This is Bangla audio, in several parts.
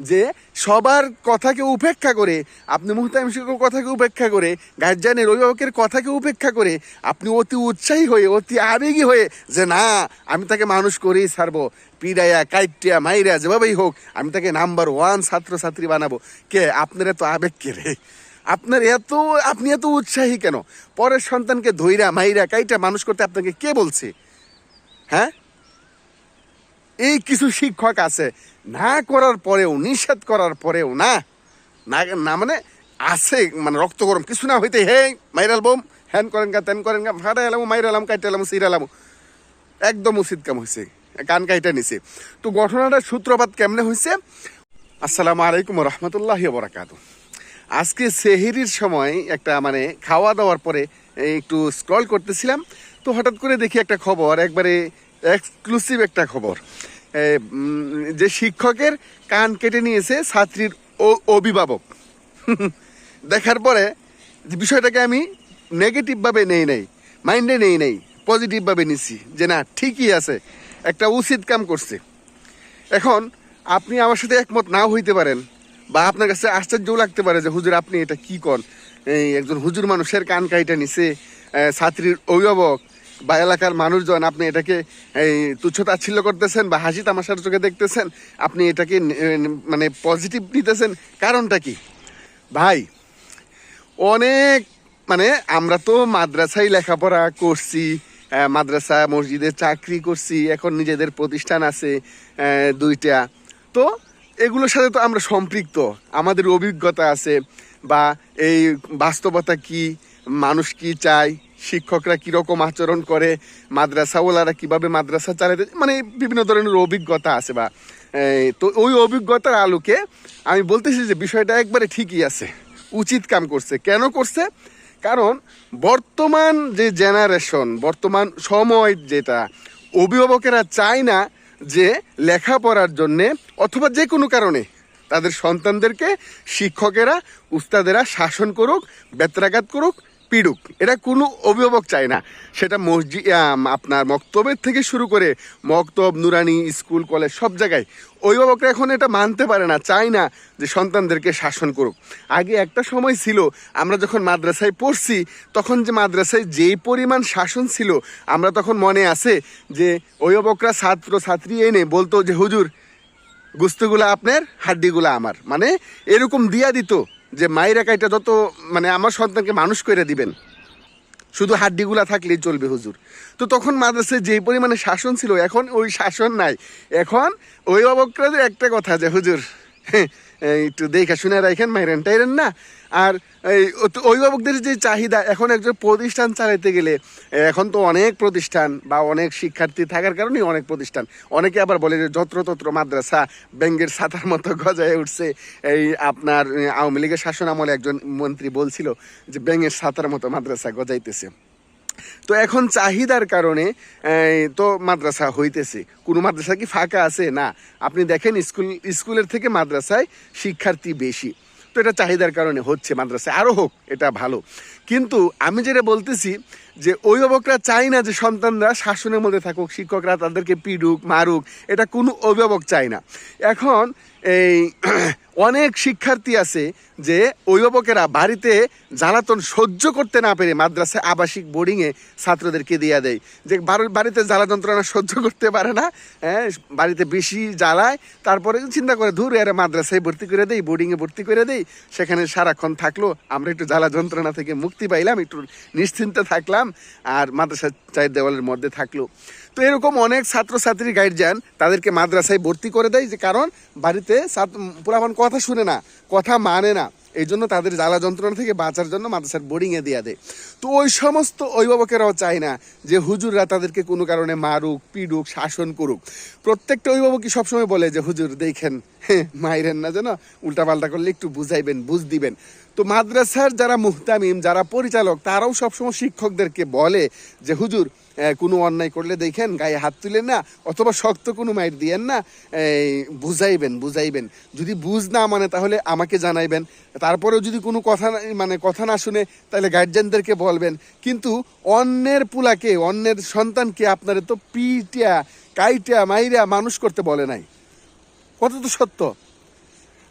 যে সবার কথাকে উপেক্ষা করে, আপনি মুহতামিম শিক্ষকের কথাকে উপেক্ষা করে গার্জিয়ানের অভিভাবকের কথাকে উপেক্ষা করে, আপনি অতি উৎসাহী হয়ে, অতি আবেগী হয়ে যে না, আমি তাকে মানুষ করেই ছাড়বো। পিড়াইয়া কাইটিয়া, মাইরা, যেভাবেই হোক, আমি তাকে নাম্বার ওয়ান ছাত্রছাত্রী বানাবো। কে? আপনার এত আবেগ কে রে? আপনার এত, আপনি এত উৎসাহী কেন? পরের সন্তানকে ধৈরা মাইরা কাইটা মানুষ করতে আপনাকে কে বলছে? হ্যাঁ? এই কিছু শিক্ষক আছে, না করার পরেও, নিষেধ করার পরেও, না না মানে আছে মানে রক্ত গরম, কিছু না হইতে হে মাইরাল বোম হ্যান করেন গা, তেন করেন গা ফাটা এলাম, মাইরা এলাম, কাইটা এলাম সিরালাম একদম উচিত কাম হয়েছে কান কাইটা নিছে। তো ঘটনাটার সূত্রপাত কেমনে হয়েছে আসসালামু আলাইকুম রহমতুল্লাহ বরাকাতু আজকে সেহেরির সময় একটা মানে খাওয়া দাওয়ার পরে একটু স্ক্রল করতেছিলাম, তো হঠাৎ করে দেখি একটা খবর, একবারে এক্সক্লুসিভ একটা খবর। যে শিক্ষকের কান কেটে নিয়েছে ছাত্রীর অভিভাবক। দেখার পরে বিষয়টাকে আমি নেগেটিভভাবে নেই নাই মাইন্ডে নেই নাই পজিটিভভাবে নিছি যে না, ঠিকই আছে, একটা উচিত কাম করছে। এখন আপনি আমার সাথে একমত নাও হইতে পারেন বা আপনার কাছে আশ্চর্যও লাগতে পারে যে হুজুর আপনি এটা কি কন? এই একজন হুজুর মানুষের কান কাইটা নিছে ছাত্রীর অভিভাবক বা এলাকার মানুষজন আপনি এটাকে এই তুচ্ছ তাচ্ছিল্য করতেছেন বা হাসি তামাশার চোখে দেখতেছেন, আপনি এটাকে মানে পজিটিভ নিতেছেন কারণটা কি? ভাই, অনেক মানে আমরা তো মাদ্রাসায় লেখাপড়া করছি মাদ্রাসা, মসজিদে চাকরি করছি, এখন নিজেদের প্রতিষ্ঠান আছে দুইটা। তো এগুলোর সাথে তো আমরা সম্পৃক্ত, আমাদের অভিজ্ঞতা আছে, বা এই বাস্তবতা কি, মানুষ কি চায় শিক্ষকরা কীরকম আচরণ করে, মাদ্রাসাওয়ালারা কীভাবে মাদ্রাসা চালাতে মানে বিভিন্ন ধরনের অভিজ্ঞতা আছে বা তো ওই অভিজ্ঞতার আলোকে আমি বলতেছি যে বিষয়টা একবারে ঠিকই আছে, উচিত কাম করছে। কেন করছে? কারণ বর্তমান যে জেনারেশন, বর্তমান সময় যেটা, অভিভাবকেরা চায় না যে লেখাপড়ার জন্যে অথবা যে কোনো কারণে তাদের সন্তানদেরকে শিক্ষকেরা, উস্তাদেরা শাসন করুক, বেত্রাঘাত করুক পিড়ুক। এটা কোনো অভিভাবক চায় না। সেটা মসজিদ আপনার মক্তবের থেকে শুরু করে মক্তব, নুরানি, স্কুল, কলেজ সব জায়গায়। অভিভাবকরা এখন এটা মানতে পারে না, চায় না যে সন্তানদেরকে শাসন করুক। আগে একটা সময় ছিল, আমরা যখন মাদ্রাসায় পড়ছি, তখন যে মাদ্রাসায় যেই পরিমাণ শাসন ছিল, আমরা তখন মনে আছে যে অভিভাবকরা ছাত্র, ছাত্রী এনে বলতো যে, হুজুর, গুস্তগুলো আপনার, হাড্ডিগুলো আমার। মানে এরকম দিয়া দিত। যে মায়েরা কাইটা যত মানে আমার সন্তানকে মানুষ করে দিবেন শুধু হাড্ডিগুলা থাকলেই চলবে হুজুর। তো তখন মাদ্রাসে যে পরিমাণে শাসন ছিল এখন ওই শাসন নাই। এখন অভিভাবকরা একটা কথা যে হুজুর হ্যাঁ, একটু দেখা শুনে রাখেন, মাইরেন টাইরেন না। আর এই অভিভাবকদের যে চাহিদা, এখন একজন প্রতিষ্ঠান চালাইতে গেলে এখন তো অনেক প্রতিষ্ঠান বা অনেক শিক্ষার্থী থাকার কারণেই অনেক প্রতিষ্ঠান। অনেকে আবার বলে যে যত্রতত্র মাদ্রাসা ব্যাঙ্গের ছাতার মতো গজায় উঠছে। এই, আপনার আওয়ামী লীগের শাসন আমলে একজন মন্ত্রী বলছিল যে, ব্যাঙ্গের ছাতার মতো মাদ্রাসা গজাইতেছে। তো এখন চাহিদার কারণে তো মাদ্রাসা হইতেছে। কোনো মাদ্রাসা কি ফাঁকা আছে? না। আপনি দেখেন স্কুল, স্কুলের থেকে মাদ্রাসায় শিক্ষার্থী বেশি। তো এটা চাহিদার কারণে হচ্ছে মাদ্রাসায়। আরও হোক, এটা ভালো। কিন্তু আমি যেটা বলতেছি যে অভিভাবকরা চায় না যে সন্তানরা শাসনের মধ্যে থাকুক, শিক্ষকরা তাদেরকে পিডুক, মারুক, এটা কোনো অভিভাবক চায় না। এখন এই অনেক শিক্ষার্থী আছে যে অভিভাবকেরা বাড়িতে জ্বালাতন সহ্য করতে না পেরে মাদ্রাসায় আবাসিক বোর্ডিংয়ে ছাত্রদেরকে দিয়ে দেয়। যে বাড়িতে জ্বালা যন্ত্রণা সহ্য করতে পারে না হ্যাঁ বাড়িতে বেশি জ্বালায়, তারপরে চিন্তা করে, ধুর, এরা মাদ্রাসায় ভর্তি করে দেই বোর্ডিংয়ে ভর্তি করে দেই, সেখানে সারাক্ষণ থাকল, আমরা একটু জ্বালা যন্ত্রণা থেকে মুক্তি পাইলাম, একটু নিশ্চিন্তে থাকলাম আর মাদ্রাসার চাই দেওয়ালের মধ্যে থাকল। তো এরকম অনেক ছাত্রছাত্রী গাইডজান তাদেরকে মাদ্রাসায় ভর্তি করে দেয় যে কারণ বাড়িতে পুরামান কথা শুনে না কথা মানে না। এই জন্য তাদের জ্বালা যন্ত্রণা থেকে বাঁচার জন্য মাদ্রাসার বোর্ডিংয়ে দেওয়া দেয় তো ওই সমস্ত অভিভাবকেরাও চায় না যে হুজুররা তাদেরকে কোনো কারণে মারুক পিডুক শাসন করুক। প্রত্যেকটা অভিভাবকই সবসময় বলে যে হুজুর দেখেন হ্যাঁ, মাইরেন না যেন উল্টাপাল্টা করলে একটু বুঝাইবেন বুঝ দিবেন। তো মাদ্রাসার যারা মুহতামিম যারা পরিচালক তারাও সবসময় শিক্ষকদেরকে বলে যে হুজুর কোনো অন্যায় করলে দেখেন গায়ে হাত তুলেন না অথবা শক্ত কোনো মাইর দিয়েন না এই, বুঝাইবেন বুঝাইবেন। যদি বুঝ না মানে তাহলে আমাকে জানাইবেন। তারপরেও যদি কোনো কথা মানে কথা না শুনে তাহলে গার্জেনদেরকে বলবেন। কিন্তু অন্যের পুলাকে অন্যের সন্তানকে আপনারা তো পিটিয়া কাইটিয়া মাইরা মানুষ করতে বলে নাই। কত তো সত্য।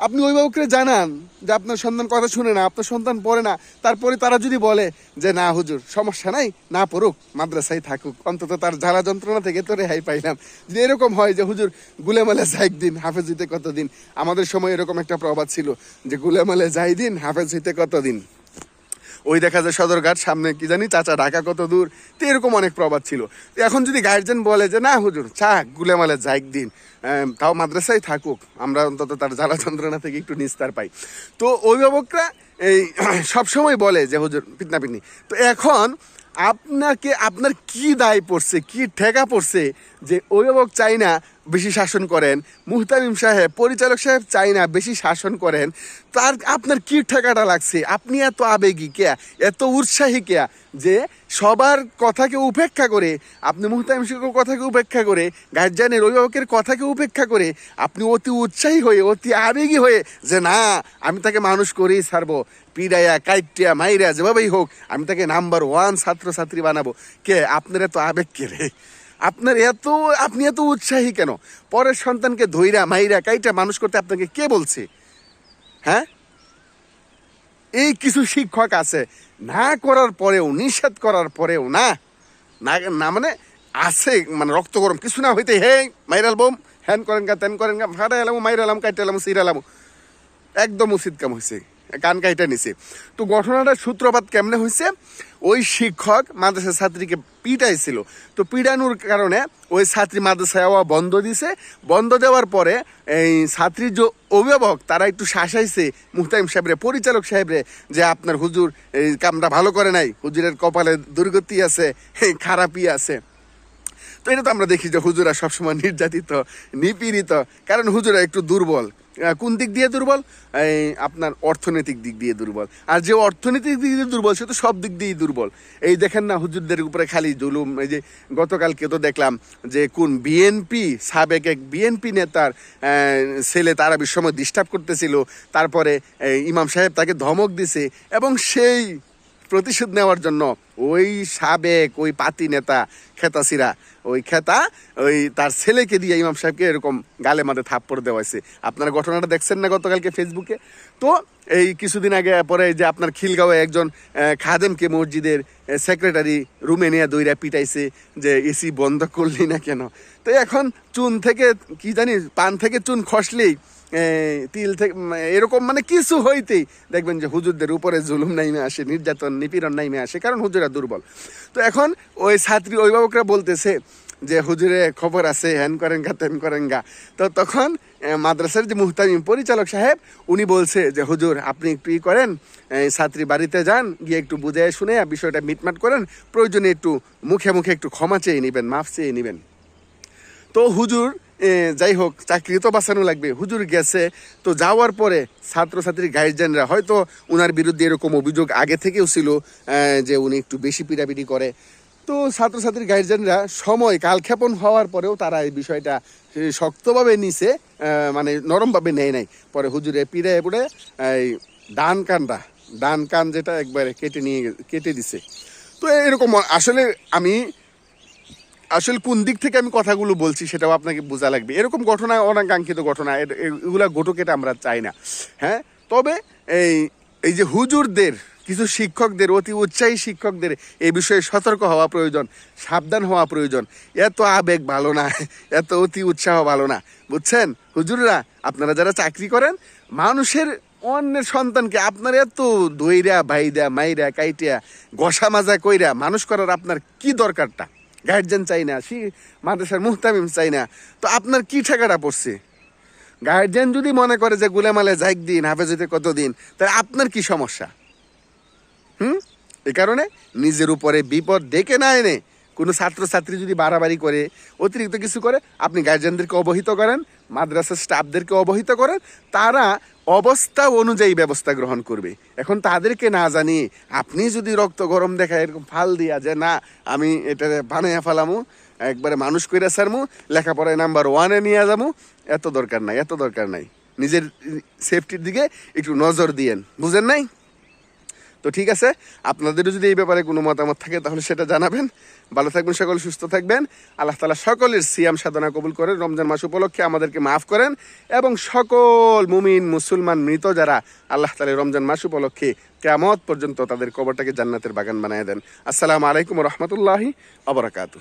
আপনি অভিভাবকরা জানান যে আপনার সন্তান কথা শুনে না, আপনার সন্তান পড়ে না, তারপরে তারা যদি বলে যে, না, হুজুর, সমস্যা নাই, না পড়ুক, মাদ্রাসায় থাকুক, অন্তত তার জ্বালা যন্ত্রণা থেকে তো রেহাই পাইলাম। যদি এরকম হয় যে, হুজুর, গুলেমালে যাই দিন, হাফেজ হইতে কতদিন? আমাদের সময় এরকম একটা প্রবাদ ছিল যে, গুলেমালে যাই দিন, হাফেজ হইতে কতদিন? ওই দেখা যায় সদরঘাট, সামনে কি জানি, চাচা ঢাকা কত দূর তো এরকম অনেক প্রবাদ ছিল। তো এখন যদি গার্জেন বলে যে, না হুজুর চাক গুলেমালে যাইক দিন তাও মাদ্রাসায় থাকুক, আমরা অন্তত তার জ্বালা যন্ত্রণা থেকে একটু নিস্তার পাই। তো অভিভাবকরা এই সবসময় বলে যে, হুজুর পিতনি তো এখন আপনাকে, আপনার কি দায় পড়ছে, কি ঠেকা পড়ছে যে, অভিভাবক চাই না বেশি শাসন করেন। মুহতামিম সাহেব, পরিচালক সাহেব চাই না বেশি শাসন করেন। তার, আপনার কি ঠেকাটা লাগছে? আপনি এত আবেগী কেয়া এত উৎসাহী কেয়া যে সবার কথাকে উপেক্ষা করে, আপনি মুহতামিম সাহেবের কথাকে উপেক্ষা করে গার্জিয়ানের অভিভাবকের কথাকে উপেক্ষা করে, আপনি অতি উৎসাহী হয়ে, অতি আবেগী হয়ে যে না, আমি তাকে মানুষ করেই ছাড়বো। পিড়াইয়া কাইটিয়া, মাইরা, যেভাবেই হোক, আমি তাকে নাম্বার ওয়ান ছাত্রছাত্রী বানাবো। কে? আপনার এত আবেগ কে রে? আপনার এত, আপনি এত উৎসাহী কেন? পরের সন্তানকে ধইরা, মাইরা, কাইটা মানুষ করতে আপনাকে কে বলছে? হ্যাঁ? এই কিছু শিক্ষক আছে, না করার পরেও, নিষেধ করার পরেও, না? না মানে আছে মানে রক্ত গরম, কিছু না হইতে হে মাইরাল বোম হ্যান করেন গা, তেন করেন গা ফাটা এলাম, মাইরা এলাম, কাইটা এলাম, সিরা একদম উচিত কাম হয়েছে কান কাইটা নিছে। তো ঘটনাটার সূত্রপাত কেমনে হয়েছে ওই শিক্ষক মাদ্রাসা ছাত্রীকে পিটাইছিল। তো পিটানোর কারণে ওই ছাত্রী মাদ্রাসায় যাওয়া বন্ধ দিছে। বন্ধ দেওয়ার পরে এই ছাত্রীর যে অভিভাবক, তারা একটু শাসাইছে মুহতাইম সাহেবরে, পরিচালক সাহেবরে, যে আপনার হুজুর এই কামটা ভালো করে নাই, হুজুরের কপালে দুর্গতি আছে খারাপই আছে। তো এটা তো আমরা দেখি যে হুজুরা সবসময় নির্যাতিত, নিপীড়িত, কারণ হুজুরা একটু দুর্বল। কোন দিক দিয়ে দুর্বল? এই আপনার অর্থনৈতিক দিক দিয়ে দুর্বল। আর যে অর্থনৈতিক দিক দিয়ে দুর্বল, সে তো সব দিক দিয়েই দুর্বল। এই দেখেন না, হুজুরদের উপরে খালি জুলুম। এই যে গতকালকে তো দেখলাম যে কোন বিএনপি সাবেক এক বিএনপি নেতার ছেলে তারা সময় ডিস্টার্ব করতেছিল। তারপরে ইমাম সাহেব তাকে ধমক দিছে এবং সেই প্রতিশোধ নেওয়ার জন্য ওই সাবেক ওই পাতি নেতা খেতাসিরা ওই খেতা, ওই তার ছেলেকে দিয়ে ইমাম সাহেবকে এরকম গালে মাঠে থাপ্পড় দেওয়াইছে আপনারা ঘটনাটা দেখছেন না গতকালকে ফেসবুকে? তো এই কিছুদিন আগে, পরে যে আপনার খিলগাঁওয়ে একজন খাদেমকে মসজিদের সেক্রেটারি রুমে নিয়ে দইরা পিটাইছে যে এসি বন্ধ করলি না কেন? তো এখন চুন থেকে, কি জানি, পান থেকে চুন খসলেই তিল থেকে এরকম মানে কিছু হইতেই দেখবেন যে হুজুরদের উপরে জুলুম নাইমে আসে, নির্যাতন, নিপীড়ন নাইমে আসে, কারণ হুজুরা দুর্বল। তো এখন ওই ছাত্রী, অভিভাবকরা বলতেছে যে, হুজুরে, খবর আছে হ্যান করেন গা, তেন করেন গা। তো তখন মাদ্রাসার যে মুহতামিম পরিচালক সাহেব, উনি বলছে যে, হুজুর, আপনি একটু ই করেন ছাত্রী বাড়িতে যান, গিয়ে একটু বুঝে শুনে বিষয়টা মিটমাট করেন। প্রয়োজনে একটু মুখে মুখে একটু ক্ষমা চেয়ে নেবেন, মাফ চেয়ে নেবেন। তো হুজুর যাই হোক চাকরি তো বাঁচানো লাগবে। হুজুর গেছে, তো যাওয়ার পরে ছাত্রছাত্রী গার্জেনরা হয়তো ওনার বিরুদ্ধে এরকম অভিযোগ আগে থেকেও ছিল যে উনি একটু বেশি পিটাপিটি করে। তো ছাত্রছাত্রীর গার্জেনরা সময় কালক্ষেপণ হওয়ার পরেও তারা এই বিষয়টা শক্তভাবে নিছে মানে নরমভাবে নেয় নাই। পরে হুজুরে পিড়ে পড়ে, এই ডান কানটা, ডান কান যেটা একবারে কেটে নিয়ে, কেটে দিছে। তো এরকম, আসলে আমি আসলে কোন দিক থেকে আমি কথাগুলো বলছি সেটাও আপনাকে বোঝা লাগবে। এরকম ঘটনা, অনাকাঙ্ক্ষিত ঘটনা এগুলা ঘটুক এটা আমরা চাই না। হ্যাঁ? তবে এই এই যে হুজুরদের, কিছু শিক্ষকদের, অতি উৎসাহী শিক্ষকদের এই বিষয়ে সতর্ক হওয়া প্রয়োজন, সাবধান হওয়া প্রয়োজন। এত আবেগ ভালো না, এত অতি উৎসাহ ভালো না, বুঝছেন? হুজুররা, আপনারা যারা চাকরি করেন, মানুষের অন্যের সন্তানকে আপনার এত দইরা ভাইরা, মাইরা, কাইটিয়া গসা মাজা কইরা মানুষ করার আপনার কি দরকারটা? গার্জেন চাই না, সি মাদ্রাসার মুহতামিম চাই না। তো আপনার কি ঠেকাটা পড়ছে? গার্জেন যদি মনে করে যে গুলেমালে যাইক দিন, হাফেজতে কতদিন, তাহলে আপনার কি সমস্যা? হুম? এ কারণে নিজের উপরে বিপদ ডেকে না এনে কোনো ছাত্রছাত্রী যদি বাড়াবাড়ি করে, অতিরিক্ত কিছু করে, আপনি গার্জেনদেরকে অবহিত করেন মাদ্রাসার স্টাফদেরকে অবহিত করেন, তারা অবস্থা অনুযায়ী ব্যবস্থা গ্রহণ করবে। এখন তাদেরকে না জানিয়ে আপনি যদি রক্ত গরম দেখায় এরকম ফাল দিয়া যে, না, আমি এটা বানাইয়া ফেলামু, একবারে মানুষ কইরা সারমু লেখাপড়ায় নাম্বার ওয়ানে নিয়ে যাব এত দরকার নাই, এত দরকার নাই। নিজের সেফটির দিকে একটু নজর দিয়েন। বুঝেন নাই? তো ঠিক আছে, আপনাদেরও যদি এই ব্যাপারে কোনো মতামত থাকে তাহলে সেটা জানাবেন। ভালো থাকবেন সকল, সুস্থ থাকবেন। আল্লাহ তালা সকলের সিয়াম সাধনা কবুল করেন। রমজান মাস উপলক্ষে আমাদেরকে মাফ করেন এবং সকল মুমিন, মুসলমান, মৃত যারা আল্লাহ তালা রমজান মাস উপলক্ষে কেমত পর্যন্ত তাদের কবরটাকে জান্নাতের বাগান বানিয়ে দেন। আসসালামু আলাইকুম রহমতুল্লাহি আবরাকাতু